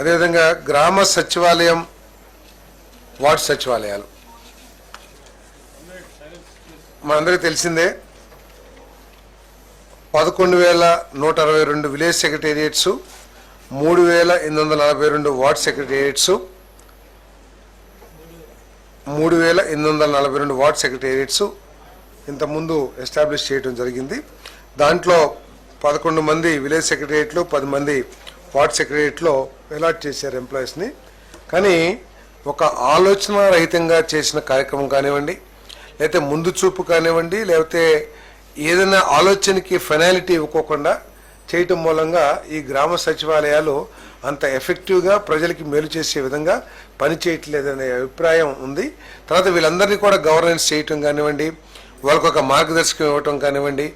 అదేవిధంగా గ్రామ సచివాలయం వార్డు సచివాలయాలు. మనందరికీ తెలిసిందే పదకొండు వేల నూట అరవై రెండు విలేజ్ సెక్రటేరియట్స్ మూడు వేల ఎనిమిది వందల నలభై రెండు వార్డ్ సెక్రటేరియట్స్ మూడు వేల ఎనిమిది వందల నలభై రెండు వార్డ్ సెక్రటేరియట్స్ ఇంతకుముందు ఎస్టాబ్లిష్ చేయడం జరిగింది. దాంట్లో పదకొండు మంది విలేజ్ సెక్రటేరియట్లు పది మంది వార్డ్ సెక్రటరీలో అలాట్ చేశారు ఎంప్లాయీస్ని. కానీ ఒక ఆలోచన రహితంగా చేసిన కార్యక్రమం కానివ్వండి లేకపోతే ముందు చూపు కానివ్వండి లేకపోతే ఏదైనా ఆలోచనకి ఫెనాలిటీ ఇవ్వకోకుండా చేయటం మూలంగా ఈ గ్రామ సచివాలయాలు అంత ఎఫెక్టివ్గా ప్రజలకి మేలు చేసే విధంగా పని చేయట్లేదనే అభిప్రాయం ఉంది. తర్వాత వీళ్ళందరినీ కూడా గవర్నెన్స్ చేయటం కానివ్వండి వాళ్ళకు ఒక మార్గదర్శకం ఇవ్వటం కానివ్వండి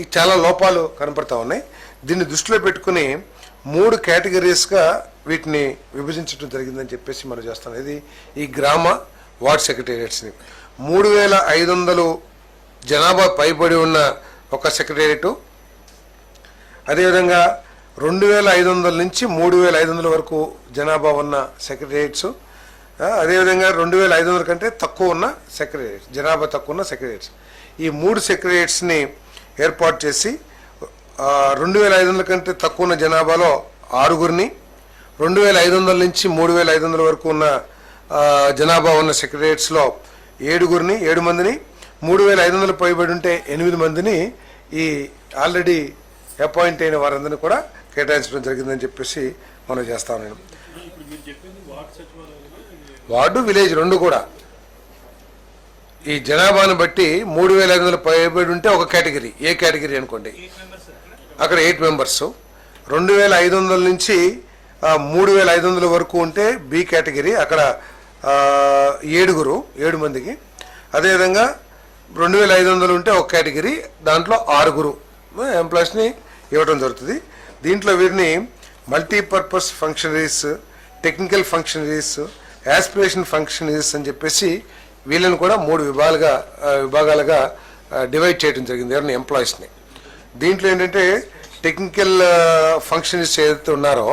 ఈ చాలా లోపాలు కనపడతా ఉన్నాయి. దీన్ని దృష్టిలో పెట్టుకుని మూడు కేటగిరీస్గా వీటిని విభజించడం జరిగిందని చెప్పేసి మనం చేస్తాం ఇది ఈ గ్రామ వార్డ్ సెక్రటేరియట్స్ని. మూడు వేల ఐదు వందలు జనాభా పైబడి ఉన్న ఒక సెక్రటేరియట్. అదేవిధంగా రెండు వేల ఐదు వందల నుంచి మూడు వేల ఐదు వందల వరకు జనాభా ఉన్న సెక్రటేరియట్స్. అదేవిధంగా రెండు వేల ఐదు వందల కంటే తక్కువ ఉన్న సెక్రటేరియట్స్ జనాభా తక్కువ ఉన్న సెక్రటేరియట్స్. ఈ మూడు సెక్రటేరియట్స్ని ఏర్పాటు చేసి రెండు వేల ఐదు వందల కంటే తక్కువ ఉన్న జనాభాలో ఆరుగురిని రెండు వేల ఐదు వందల నుంచి మూడు వేల ఐదు వందల వరకు ఉన్న జనాభా ఉన్న సెక్రటరియట్స్లో ఏడుగురిని ఏడు మందిని మూడు వేల ఐదు వందలు పైబడి ఉంటే ఎనిమిది మందిని ఈ ఆల్రెడీ అపాయింట్ అయిన వారందరినీ కూడా కేటాయించడం జరిగిందని చెప్పేసి మనం చేస్తాం నేను వార్డు విలేజ్ రెండు కూడా. ఈ జనాభాను బట్టి మూడు వేల ఐదు వందల పైబడి ఉంటే ఒక కేటగిరీ ఏ కేటగిరీ అనుకోండి. అక్కడ ఎయిట్ మెంబర్స్. రెండు వేల ఐదు వందల నుంచి మూడు వేల ఐదు వందల వరకు ఉంటే బి కేటగిరీ అక్కడ ఏడుగురు ఏడు మందికి. అదేవిధంగా రెండు వేల ఐదు వందలు ఉంటే ఒక కేటగిరీ దాంట్లో ఆరుగురు ఎంప్లాయీస్ని ఇవ్వడం జరుగుతుంది. దీంట్లో వీరిని multipurpose functionaries technical functionaries aspiration functionaries అని చెప్పేసి వీళ్ళని కూడా మూడు విభాగాలుగా విభాగాలుగా డివైడ్ చేయడం జరిగింది. ఎవరిని? ఎంప్లాయీస్ని. దీంట్లో ఏంటంటే టెక్నికల్ ఫంక్షనిస్ట్ ఏదైతే ఉన్నారో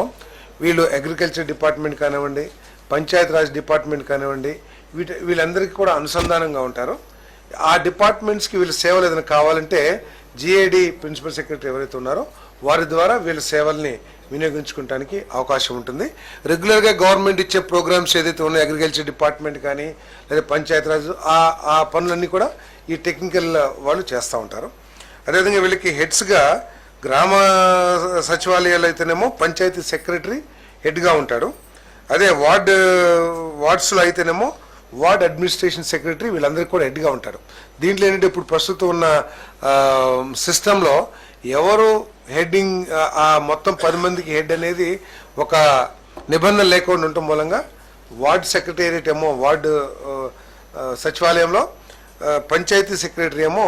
వీళ్ళు అగ్రికల్చర్ డిపార్ట్మెంట్ కానివ్వండి పంచాయత్ రాజ్ డిపార్ట్మెంట్ కానివ్వండి వీటి వీళ్ళందరికీ కూడా అనుసంధానంగా ఉంటారు. ఆ డిపార్ట్మెంట్స్కి వీళ్ళ సేవలు ఏదైనా కావాలంటే జిఏడి ప్రిన్సిపల్ సెక్రటరీ ఎవరైతే ఉన్నారో వారి ద్వారా వీళ్ళ సేవల్ని వినియోగించుకోవడానికి అవకాశం ఉంటుంది. రెగ్యులర్గా గవర్నమెంట్ ఇచ్చే ప్రోగ్రామ్స్ ఏదైతే ఉన్నాయో అగ్రికల్చర్ డిపార్ట్మెంట్ కానీ లేదా పంచాయతీరాజ్ ఆ ఆ పనులన్నీ కూడా ఈ టెక్నికల్ వాళ్ళు చేస్తూ ఉంటారు. అదేవిధంగా వీళ్ళకి హెడ్స్గా గ్రామ సచివాలయాలు అయితేనేమో పంచాయతీ సెక్రటరీ హెడ్గా ఉంటాడు. అదే వార్డ్ వార్డ్స్లో అయితేనేమో వార్డ్ అడ్మినిస్ట్రేషన్ సెక్రటరీ వీళ్ళందరికీ కూడా హెడ్గా ఉంటాడు దీంట్లో ఏంటంటే ఇప్పుడు ప్రస్తుతం ఉన్న సిస్టంలో ఎవరు హెడ్డింగ్ ఆ మొత్తం పది మందికి హెడ్ అనేది ఒక నిబంధన లేకుండా ఉండటం మూలంగా వార్డ్ సెక్రటేరియట్ ఏమో వార్డు సచివాలయంలో పంచాయతీ సెక్రటరీ ఏమో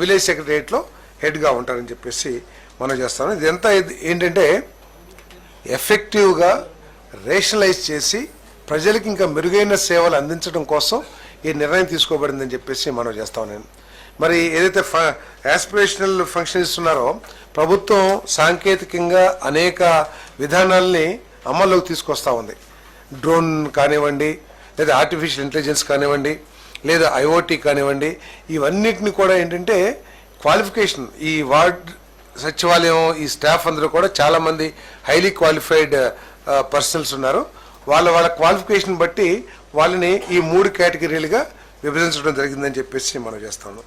విలేజ్ సెక్రటరియట్లో హెడ్గా ఉంటారని చెప్పేసి మనం చేస్తాం. ఇదంతా ఏంటంటే ఎఫెక్టివ్గా రేషనలైజ్ చేసి ప్రజలకు ఇంకా మెరుగైన సేవలు అందించడం కోసం ఈ నిర్ణయం తీసుకోబడిందని చెప్పేసి మనం చేస్తాం నేను మరి ఏదైతే ఫ యాస్పిరేషనల్ ఫంక్షన్ ఇస్తున్నారో ప్రభుత్వం సాంకేతికంగా అనేక విధానాల్ని అమల్లోకి తీసుకొస్తా ఉంది. డ్రోన్ కానివ్వండి లేదా ఆర్టిఫిషియల్ ఇంటెలిజెన్స్ కానివ్వండి లేదా ఐఓటీ కానివ్వండి ఇవన్నిటిని కూడా ఏంటంటే క్వాలిఫికేషన్ ఈ వార్డ్ సచివాలయం ఈ స్టాఫ్ అందరూ కూడా చాలామంది హైలీ క్వాలిఫైడ్ పర్సన్స్ ఉన్నారు. వాళ్ళ వాళ్ళ క్వాలిఫికేషన్ బట్టి వాళ్ళని ఈ మూడు కేటగిరీలుగా విభజించడం జరిగిందని చెప్పేసి మనం చేస్తాము